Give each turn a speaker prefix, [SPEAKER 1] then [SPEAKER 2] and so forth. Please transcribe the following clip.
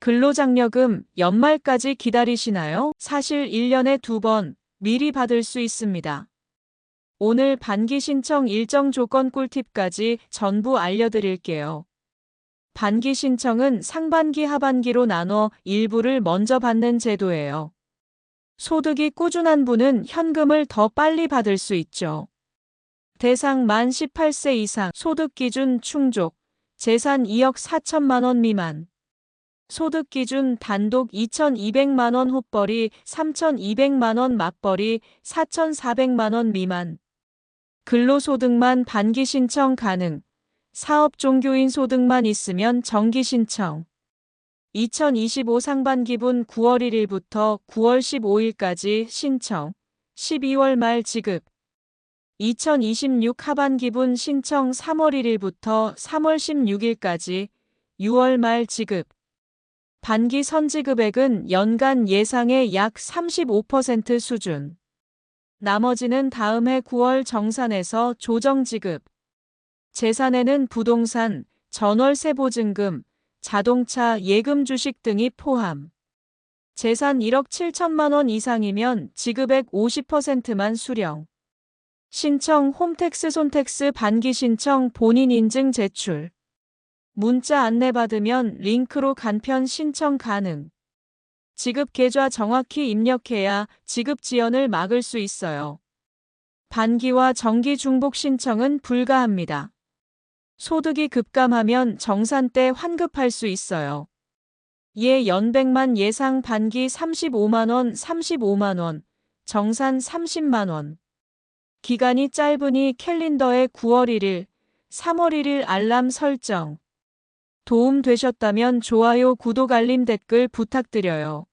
[SPEAKER 1] 근로장려금 연말까지 기다리시나요? 사실 1년에 두 번 미리 받을 수 있습니다. 오늘 반기 신청 일정 조건 꿀팁까지 전부 알려드릴게요. 반기 신청은 상반기 하반기로 나눠 일부를 먼저 받는 제도예요. 소득이 꾸준한 분은 현금을 더 빨리 받을 수 있죠. 대상 만 18세 이상 소득 기준 충족, 재산 2억 4천만 원 미만. 소득 기준 단독 2,200만 원 헛벌이 3,200만 원 맞벌이 4,400만 원 미만. 근로소득만 반기 신청 가능. 사업 종교인 소득만 있으면 정기 신청. 2025 상반기분 9월 1일부터 9월 15일까지 신청. 12월 말 지급. 2026 하반기분 신청 3월 1일부터 3월 16일까지 6월 말 지급. 반기 선지급액은 연간 예상의 약 35% 수준. 나머지는 다음 해 9월 정산에서 조정 지급. 재산에는 부동산, 전월세 보증금, 자동차, 예금 주식 등이 포함. 재산 1억 7천만 원 이상이면 지급액 50%만 수령. 신청 홈택스 손택스 반기 신청 본인 인증 제출. 문자 안내 받으면 링크로 간편 신청 가능. 지급 계좌 정확히 입력해야 지급 지연을 막을 수 있어요. 반기와 정기 중복 신청은 불가합니다. 소득이 급감하면 정산 때 환급할 수 있어요. 예 연백만 예상 반기 35만원 35만원, 정산 30만원. 기간이 짧으니 캘린더에 9월 1일, 3월 1일 알람 설정. 도움 되셨다면 좋아요, 구독, 알림, 댓글 부탁드려요.